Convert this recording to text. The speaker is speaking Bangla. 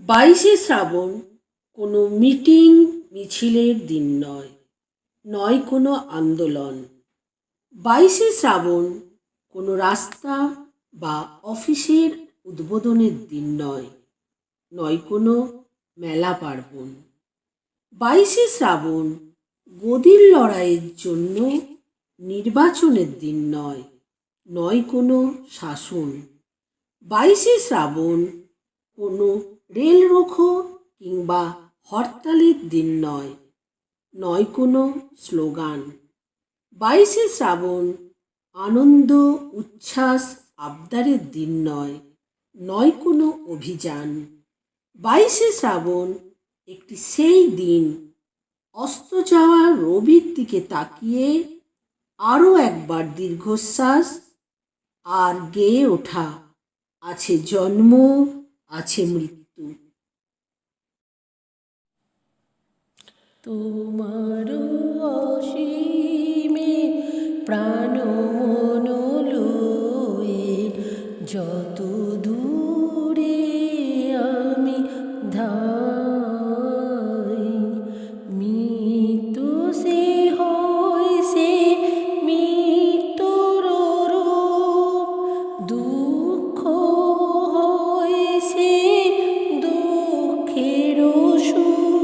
বাইশে শ্রাবণ কোনো মিটিং মিছিলের দিন নয় নয় কোনো আন্দোলন। বাইশে শ্রাবণ কোনো রাস্তা বা অফিসের উদ্বোধনের দিন নয় নয় কোনো মেলা পার্বণ। বাইশে শ্রাবণ গদির লড়াইয়ের জন্য নির্বাচনের দিন নয় নয় কোনো শাসন। বাইশে শ্রাবণ কোনো রেল রোখো কিংবা হরতালের দিন নয় নয় কোনো স্লোগান। বাইশে শ্রাবণ আনন্দ, উচ্ছ্বাস, আবদারের দিন নয় নয় কোনো অভিযান। বাইশে শ্রাবণ একটি সেই দিন, অস্ত যাওয়া রবির দিকে তাকিয়ে আরও একবার দীর্ঘশ্বাস আর গেয়ে ওঠা। আছে জন্ম আছে মৃত্যু। তোমার প্রাণ যত দূর পশু